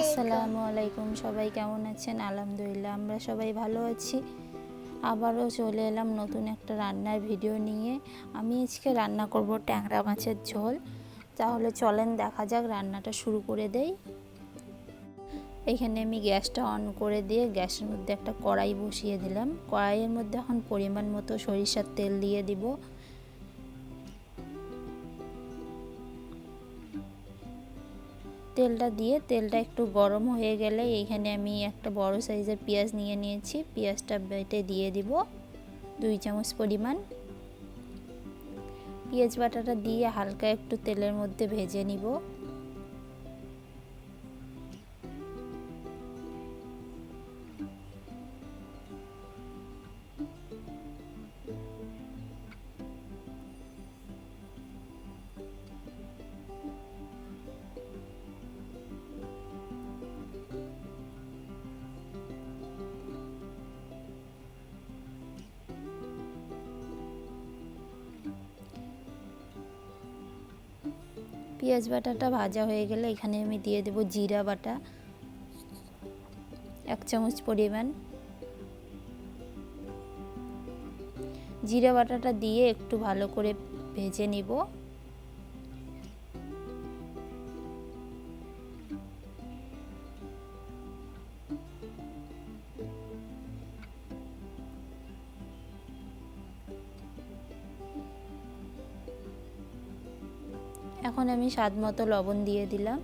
আসসালামু আলাইকুম সবাই কেমন আছেন? আলহামদুলিল্লাহ আমরা সবাই ভালো আছি। আবারও চলে এলাম নতুন একটা রান্নার ভিডিও নিয়ে। আমি আজকে রান্না করব ট্যাংরা মাছের ঝোল। তাহলে চলেন দেখা যাক রান্নাটা শুরু করে দেই। এখানে আমি গ্যাসটা অন করে দিয়ে গ্যাসের মধ্যে একটা কড়াই বসিয়ে দিলাম। কড়াইয়ের মধ্যে এখন পরিমাণ মতো সরিষার তেল দিয়ে দিব। তেলটা দিয়ে তেলটা একটু গরম হয়ে গেলে এইখানে আমি একটা বড় সাইজের পেঁয়াজ নিয়ে নিয়েছি। পেঁয়াজটা বেটে দিয়ে দিব দুই চামচ পরিমাণ। পেঁয়াজ বাটাটা দিয়ে হালকা একটু তেলের মধ্যে ভেজে নিব। পেঁয়াজ বাটাটা ভাজা হয়ে গেলে এখানে আমি দিয়ে দেব জিরা বাটা, এক চামচ পরিমাণ। জিরা বাটাটা দিয়ে একটু ভালো করে ভেজে নিব। এখন আমি স্বাদ মতো লবণ দিয়ে দিলাম।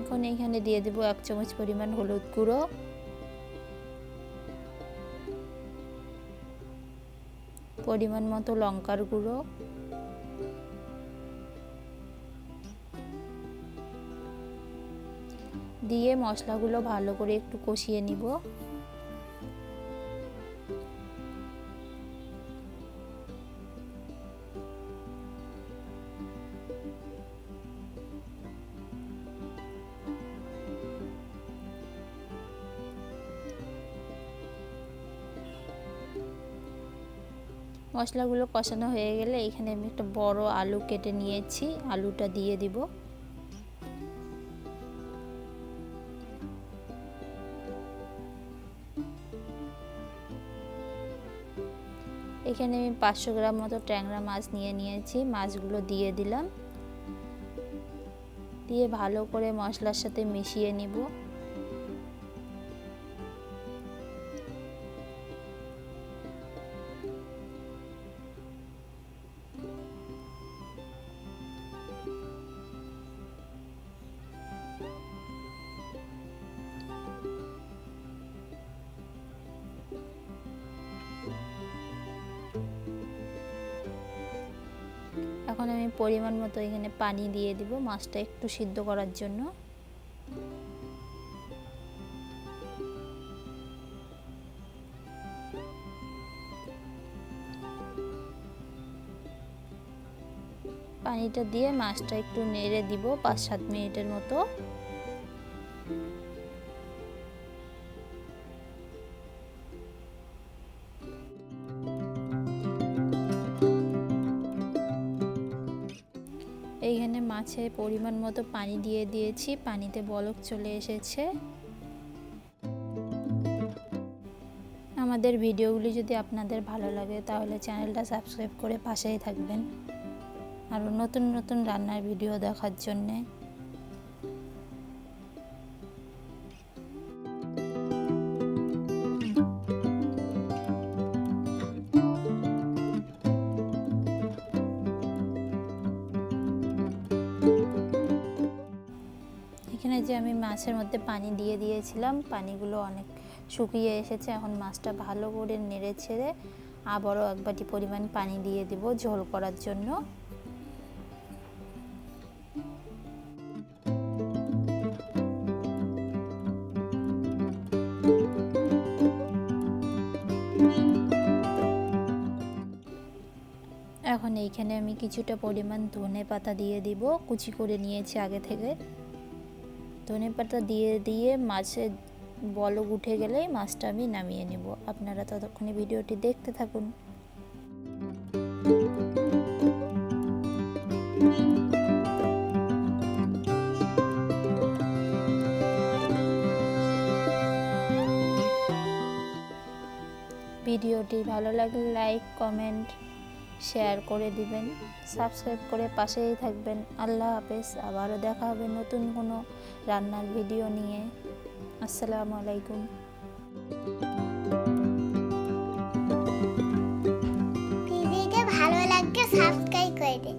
এখন এইখানে দিয়ে দেবো এক চামচ পরিমাণ হলুদ গুঁড়ো। পরিমাণ মতো লঙ্কার গুঁড়ো। দিয়ে মশলাগুলো ভালো করে একটু কষিয়ে নিব। মশলাগুলো কষানো হয়ে গেলে এখানে আমি একটা বড় আলু কেটে নিয়েছি, আলুটা দিয়ে দিব। এখানে আমি পাঁচশো গ্রাম মতো ট্যাংরা মাছ নিয়ে নিয়েছি, মাছগুলো দিয়ে দিলাম। দিয়ে ভালো করে মশলার সাথে মিশিয়ে নিব। এখন আমি পরিমাণ মতো এখানে পানি দিয়ে দিব মাছটা একটু সিদ্ধ করার জন্য। পানিটা দিয়ে মাছটা একটু নেড়ে দিব পাঁচ সাত মিনিটের মতো। মাছে পরিমাণ মতো পানি দিয়ে দিয়েছি, পানিতে বলক চলে এসেছে। আমাদের ভিডিওগুলি যদি আপনাদের ভালো লাগে, তাহলে চ্যানেলটা সাবস্ক্রাইব করে পাশেই থাকবেন। আরও নতুন নতুন রান্নার ভিডিও দেখার জন্যে। এখানে যে আমি মাছের মধ্যে পানি দিয়ে দিয়েছিলাম, পানিগুলো অনেক শুকিয়ে এসেছে, এখন মাছটা ভালো করে নেড়ে ছেড়ে আবারও এক বাটি পরিমাণ পানি দিয়ে দিব ঝোল করার জন্য। এখন এইখানে আমি কিছুটা পরিমাণ ধনে পাতা দিয়ে দিব, কুচি করে নিয়েছি আগে থেকে। ধনে পাতা দিয়ে দিয়ে মাছের বলক উঠে গেলেই মাছটা আমি নামিয়ে নেব। আপনারা ততক্ষণে ভিডিওটি দেখতে থাকুন। ভিডিওটি ভালো লাগলে লাইক, কমেন্ট শেয়ার করে দিবেন সাবস্ক্রাইব করে পাশেই থাকবেন। আল্লাহ হাফেজ, আবারও দেখা হবে নতুন কোনো রান্নার ভিডিও নিয়ে। আসসালামু আলাইকুম। ভিডিওটা ভালো লাগলে সাবস্ক্রাইব করে